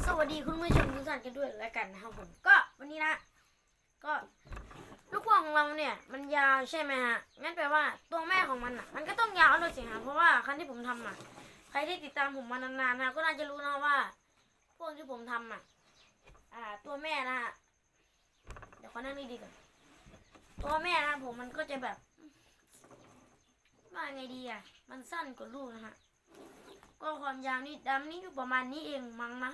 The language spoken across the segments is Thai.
สวัสดีคุณผู้ชมทุกท่านกันด้วยแล้วกันนะครับผมก็วันนี้นะ ก็ลูกพ่วงของเราเนี่ย มันยาวใช่ไหมฮะงั้นแปลว่าตัวแม่ของมันอะ มันก็ต้องยาวด้วยสิฮะเพราะว่าครั้งที่ผมทำอะใครที่ติดตามผมมานานๆนะก็น่าจะรู้นะว่า พวกที่ผมทำอะ อ่า ตัวแม่นะฮะเดี๋ยวขอนั่งนี่ดีก่อนตัวแม่นะผมมันก็จะแบบว่าไงดีอะ มันสั้นกว่าลูกนะฮะก็ความยาวนี่ดำนี่อยู่ประมาณนี้เองมั้งนะ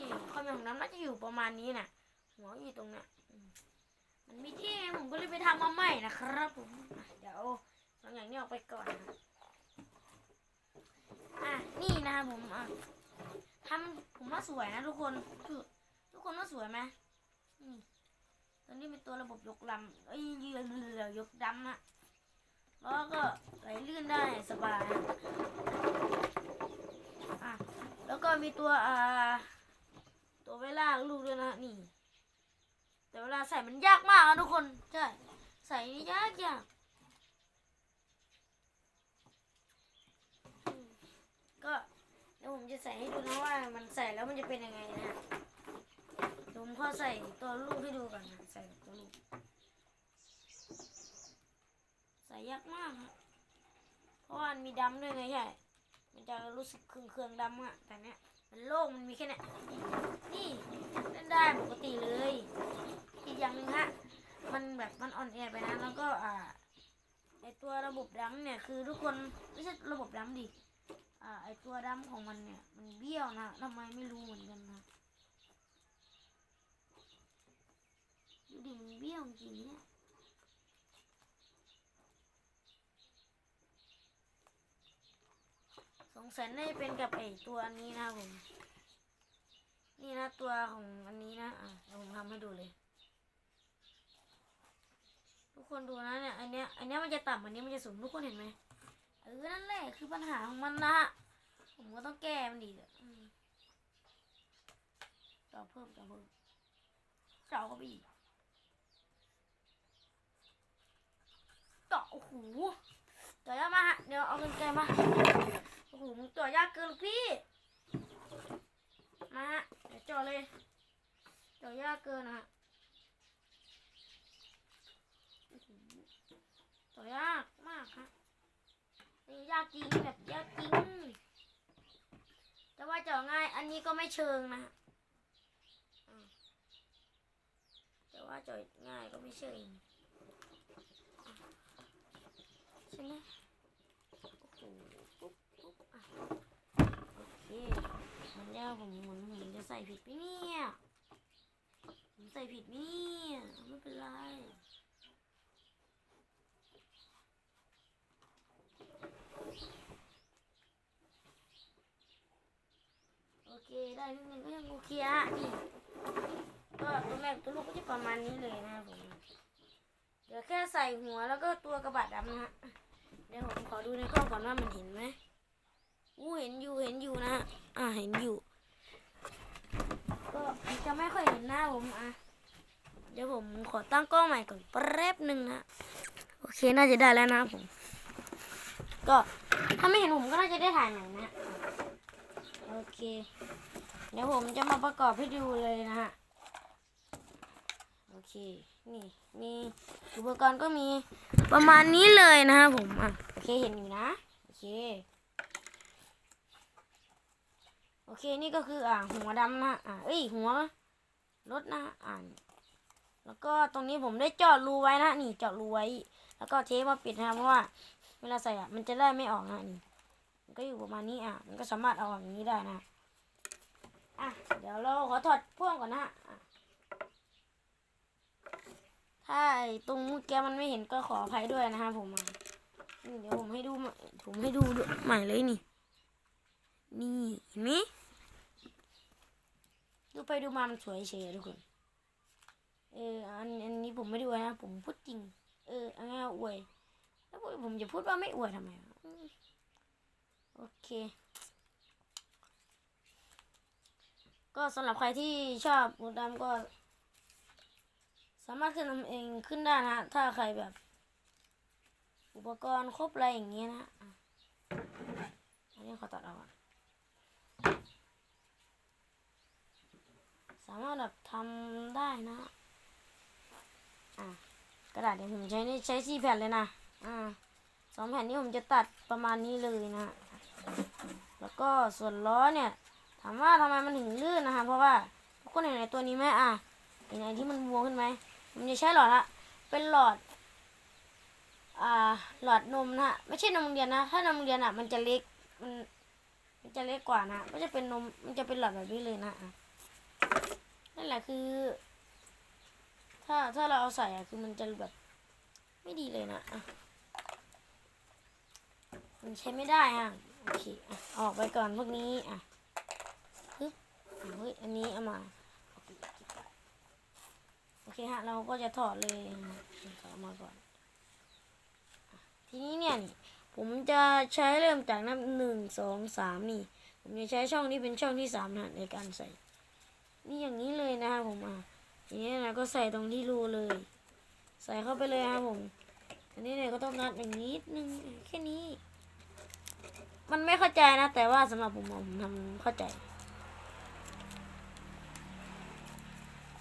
นี่ความยาวของดำน่าจะอยู่ประมาณนี้น่ะหัวอยู่ตรงเนี้ยมันมีที่ไงผมก็เลยไปทำมาใหม่นะครับผมเดี๋ยวสองอย่างนี้ออกไปก่อนนะอะนี่นะครับผมอะทำผมว่าสวยนะทุกคนคือทุกคนว่าสวยไหมนี่ตอนนี้เป็นตัวระบบยกลำเอ้ยเรือเรือยกดำนะแล้วก็ไหลลื่นได้สบายอะแล้วก็มีตัวอ่า ลาลูกด้วยนะนี่ แต่เวลาใส่มันยากมากนะทุกคนใช่ใส่นี่ยากยากก็เดี๋ยวผมจะใส่ให้ดูนะว่ามันใส่แล้วมันจะเป็นยังไงนะดูผมขอใส่ตัวลูกให้ดูก่อนนะใส่ตัวลูกใส่ยากมากครับเพราะว่ามันมีดำด้วยไงใช่มันจะรู้สึกเครื่องเครื่องๆดำอะแต่เนี้ย มันโล่งมันมีแค่เนี้ยนี่เล่นได้ปกติเลย อีกอย่างหนึ่งฮะ มันแบบมันอ่อนแอไปนะ แล้วก็อ่าไอตัวระบบดำเนี่ยคือทุกคนไม่ใช่ระบบดำดิอ่าไอตัวดำของมันเนี่ยมันเบี้ยวนะทำไมไม่รู้เหมือนกันนะดูดิมันเบี้ยวจริงเนี่ย งสัยน่าจะเป็นกับไอตัวอันนี้นะผม นี่นะตัวของอันนี้นะ อะเดี๋ยวผมทำให้ดูเลย ทุกคนดูนะเนี่ย อันเนี้ย อันเนี้ยมันจะต่ำอันนี้มันจะสูงทุกคนเห็นไหมเออ นั่นแหละคือปัญหาของมันนะฮะผมก็ต้องแก้มันดีกอะต่อเพิ่มต่อเพิ่มเจาะเข้าไปอีกต่อโอ้โหเดี๋ยวมาฮะเดี๋ยวเอาเงินไกลมา อยากเกินพี่ มาฮะเดี๋ยวจ่อเลยจ่อยากเกินนะฮะจ่อยากมากฮะเอ้ยยากจริงแบบยากจริงแต่ว่าจ่อง่าย อันนี้ก็ไม่เชิงนะฮะอ่าแต่ว่าจ่อง่ายก็ไม่เชิงใช่ไหมโอ้โห โอเคมันยากผมเหมือนผมจะใส่ผิดไหมเนี่ยผมใส่ผิดไหมเนี่ยไม่เป็นไรโอเคได้นิดนึงก็ยังโอเคอะนี่ก็ตัวแรกตัวลูกก็จะประมาณนี้เลยนะผมเดี๋ยวแค่ใส่หัวแล้วก็ตัวกระบะดำนะฮะเดี๋ยวผมขอดูในกล้องก่อนว่ามันเห็นไหม อู้เห็นอยู่เห็นอยู่นะ อ่าเห็นอยู่ ก็จะไม่ค่อยเห็นหน้าผมอะ เดี๋ยวผมขอตั้งกล้องใหม่ก่อนแป๊บหนึ่งนะ โอเคน่าจะได้แล้วนะผม ก็ถ้าไม่เห็นผมก็น่าจะได้ถ่ายใหม่นะ โอเค เดี๋ยวผมจะมาประกอบให้ดูเลยนะฮะ โอเค นี่มีอุปกรณ์ก็มีประมาณนี้เลยนะครับผม อะ โอเคเห็นอยู่นะ โอเค โอเคนี่ก็คืออ่าหัวดำนะอ่าเอ้ยหัวรถนะอ่าแล้วก็ตรงนี้ผมได้เจาะรูไว้นะนี่เจาะรูไว้ แล้วก็เทปมาปิดนะเพราะว่า เวลาใส่อะมันจะได้ไม่ออกนะนี่มันก็อยู่ประมาณนี้อะมันก็สามารถเอาออกอย่างนี้ได้นะอะเดี๋ยวเราขอถอดพ่วงก่อนนะอะถ้าตรงเมื่อกี้มันไม่เห็นก็ขออภัยด้วยนะครับผมนี่เดี๋ยวผมให้ดูใหม่ผมให้ดูใหม่เลยนี่ นี่เห็นไหมดูไปดูมามันสวยเฉยทุกคน เอออันอันนี้ผมไม่ได้อวยนะ ผมพูดจริง เอออันนี้อวย แล้วผมจะพูดว่าไม่อวยทำไม โอเค ก็สำหรับใครที่ชอบมูดำก็ สามารถขึ้นทำเองขึ้นได้นะ ถ้าใครแบบ อุปกรณ์ครบอะไรอย่างเงี้ยนะ อันนี้ขอตัดเอาอะามารถแบบทำได้นะอะกระดาษเดี๋ยผมใช้นี่ใช้สี่แผ่นเลยนะอ่าสองแผ่นนี้ผมจะตัดประมาณนี้เลยนะ แล้วก็ส่วนล้อเนี่ยถามว่าทำไมมันถึงลื่นนะคะเพราะว่าทุกคนเห็นในตัวนี้ไหมอะเห็นไอ้ที่มันบวมขึ้นไหมผมจะใช้หลอดละเป็นหลอดอ่าหลอดนมนะฮะไม่ใช่นมเรียนนะ ถ้านมเรียนอะ มันจะเล็กมันมันจะเล็กกว่านะก็จะเป็นนมมันจะเป็นหลอดแบบนี้เลยนะอะ นั่นแหละคือ ถ้าถ้าเราเอาใส่อะคือมันจะแบบ ไม่ดีเลยนะอะมันใช้ไม่ได้อะโอเคอะออกไปก่อนพวกนี้อะฮึบเฮ้ยอันนี้เอามาโอเคฮะเราก็จะถอดเลยนะถอดมาก่อน ทีนี้เนี่ยนี่ผมจะใช้เริ่มจากนับหนึ่งสองสามนี่ ผมจะใช้ช่องนี้เป็นช่องที่สามนะในการใส่ นี่อย่างนี้เลยนะครับผมอะทีนี้นะก็ใส่ตรงที่รูเลย ใส่เข้าไปเลยครับผม อันนี้เนี่ยก็ต้องงัดอย่างนี้นึงแค่นี้ มันไม่เข้าใจนะ แต่ว่าสำหรับผมอะผมทำเข้าใจ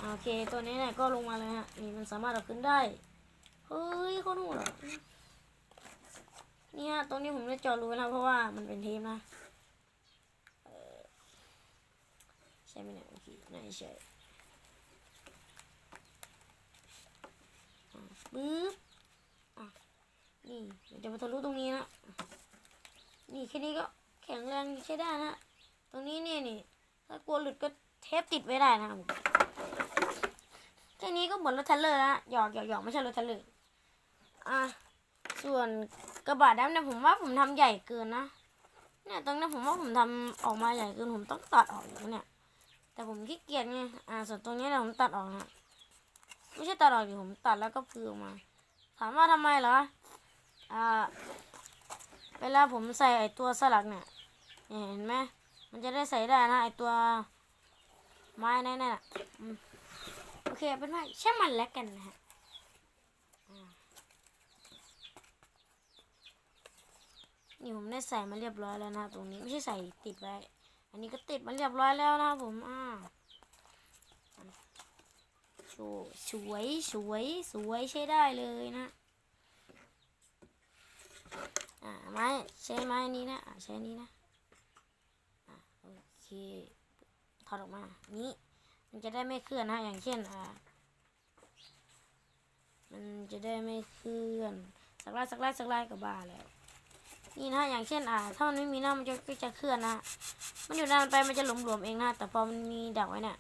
โอเคตัวนี้เนี่ยก็ลงมาเลยฮะนี่มันสามารถเอาขึ้นได้เฮ้ยโคนหัวเหรอเนี่ยตรงนี้ผมจะเจาะรูไว้นะเพราะว่ามันเป็นเทปนะใช่ไหมเนี่ย ไม่ใช่อะปึ๊บอะนี่เดี๋ยวจะมาทะลุตรงนี้นะ นี่แค่นี้ก็แข็งแรงใช้ได้นะ ตรงนี้เนี่ยนี่ ถ้ากลัวหลุดก็เทปติดไว้ได้นะครับแค่นี้ก็เหมือนรถทรลเลอร์นะหยอกหยอกหยอกไม่ใช่รถทรลเลอร์อะ ส่วนกระบะดำเนี่ยผมว่าผมทำใหญ่เกินนะ เนี่ยตรงนี้ผมว่าผมทำออกมาใหญ่เกินผมต้องตัดออกอยู่เนี่ย แต่ผมขี้เกียจไงอ่าส่วนตรงนี้เนี่ยผมตัดออกนะไม่ใช่ตัดออกดิผมตัดแล้วก็พือออกมา ถามว่าทำไมเหรออ่าเวลาผมใส่ไอตัวสลักเนี่ยเนี่ยเห็นไหมมันจะได้ใส่ได้นะไอตัวไม้นั่นน่ะโอเคเป็นว่าช่างมันแล้วกันนะฮะอ่านี่ผมได้ใส่มาเรียบร้อยแล้วนะ ตรงนี้ไม่ใช่ใส่ติดไว้ อันนี้ก็ติดมาเรียบร้อยแล้วนะผมอ่าโชว์สวยสวยสวยใช้ได้เลยนะอ่าไม้ใช้ไม้นี้นะอ่าใช้นี้นะอ่าโอเคถอดออกมานี้มันจะได้ไม่เคลื่อนนะอย่างเช่นอ่ามันจะได้ไม่เคลื่อนสักไล่สักไล่สักไล่กับบ้าแล้ว นี่นะอย่างเช่นอ่าถ้ามันไม่มีหน้ามันจะก็จะเคลื่อนนะมันอยู่นานไปมันจะหลวมๆเองนะแต่พอมันมีดักไว้เนี่ย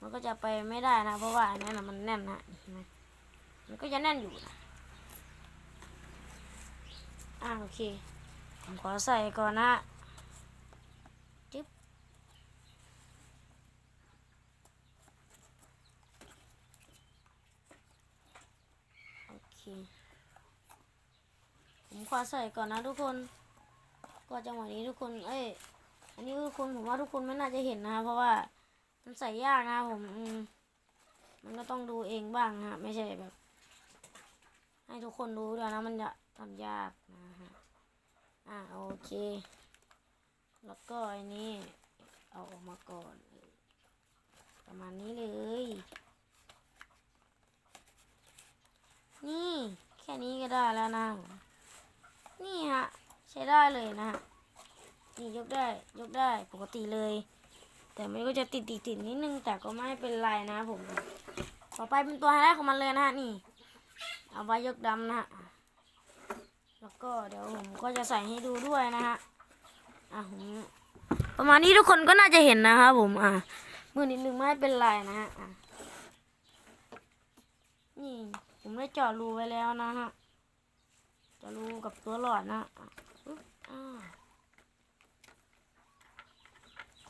มันก็จะไปไม่ได้นะ เพราะว่าอันนั้นะมันแน่นนะเห็นไหมมันก็จะแน่นอยู่นะอ่าโอเคผมขอใส่ก่อนนะจึ๊บโอเคผมขอใส่ก่อนนะทุกคน ก็จังหวะนี้ทุกคน เอ้ย อันนี้ทุกคนผมว่าทุกคนไม่น่าจะเห็นนะเพราะว่ามันใส่ยากนะผมมันก็ต้องดูเองบ้างนะไม่ใช่แบบ ให้ทุกคนรู้ด้วยนะมันจะทำยากนะฮะ อ่าโอเค แล้วก็อันนี้ เอาออกมาก่อน ประมาณนี้เลย นี่ แค่นี้ก็ได้แล้วนะ นี่ฮะ ใช้ได้เลยนะฮะนี่ยกได้ยกได้ปกติเลย แต่มันก็จะติดติดติดนิดนึงแต่ก็ไม่เป็นไรนะผมต่อไปเป็นตัวไฮไลท์ของมันเลยนะฮะนี่เอาไว้ยกดำนะฮะแล้วก็เดี๋ยวผมก็จะใส่ให้ดูด้วยนะฮะอะผมประมาณนี้ทุกคนก็น่าจะเห็นนะครับผมอะมือนิดนึงไม่เป็นไรนะฮะอะนี่ผมได้เจาะรูไว้แล้วนะฮะเจาะรูกับตัวหลอดนะ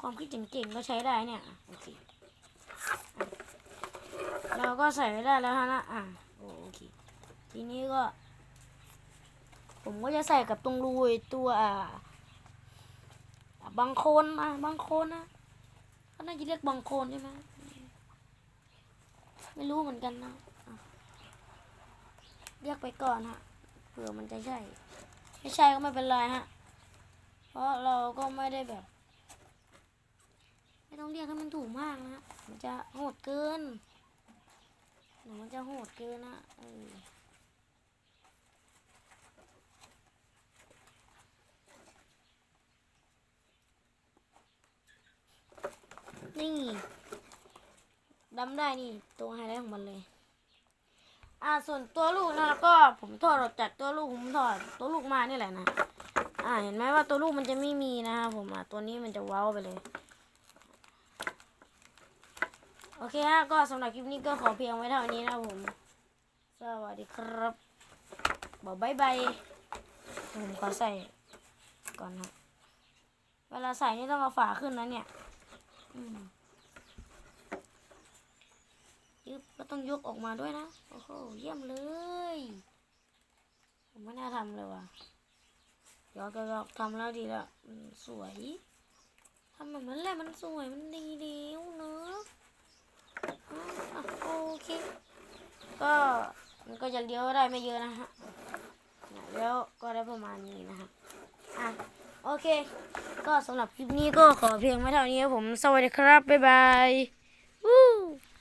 ความคิดเก่งๆก็ใช้ได้เนี่ยโอเคเราก็ใส่ไว้ได้แล้วฮะนะอะโอเคทีนี้ก็ ผมก็จะใส่กับตรงรูตัวอ่าบางโคนนะบางโคนนะเขาน่าจะเรียกบางโคนใช่ไหมไม่รู้เหมือนกันนะะเรียกไปก่อนฮะเผื่อมันจะใช่ ไม่ใช่ก็ไม่เป็นไรฮะ เพราะเราก็ไม่ได้แบบ ไม่ต้องเรียกให้มันถูกมากนะมันจะโหดเกินหนูมันจะโหดเกินนะเออนี่ดำได้นี่ ตัวไฮไลท์ของมันเลย อ่าส่วนตัวลูกนะก็ผมถอดออกจากตัวลูกผมถอดตัวลูกมานี่แหละนะอ่าเห็นไหมว่าตัวลูกมันจะไม่มีนะครับผมอะตัวนี้มันจะเว้าไปเลย โอเคฮะก็สำหรับคลิปนี้ก็ขอเพียงไว้เท่านี้นะผมสวัสดีครับบอกบายบายผมขอใส่ก่อนครับเวลาใส่นี่ต้องเอาฝาขึ้นนะเนี่ย อืม ยึบก็ต้องยกออกมาด้วยนะ โอ้โห เยี่ยมเลย ผมไม่น่าทำเลยว่ะยอกยอกทำแล้วดีล้วมันสวยทำแบบนั้นแหละมันสวยมันดีเดียวเนอะโอเค ก็มันก็จะเลี้ยวได้ไม่เยอะนะฮะเนี่ยเลี้ยวก็ได้ประมาณนี้นะฮะอะโอเค ก็สำหรับคลิปนี้ก็ขอเพียงไม่เท่านี้ครับผม สวัสดีครับ บ๊ายบาย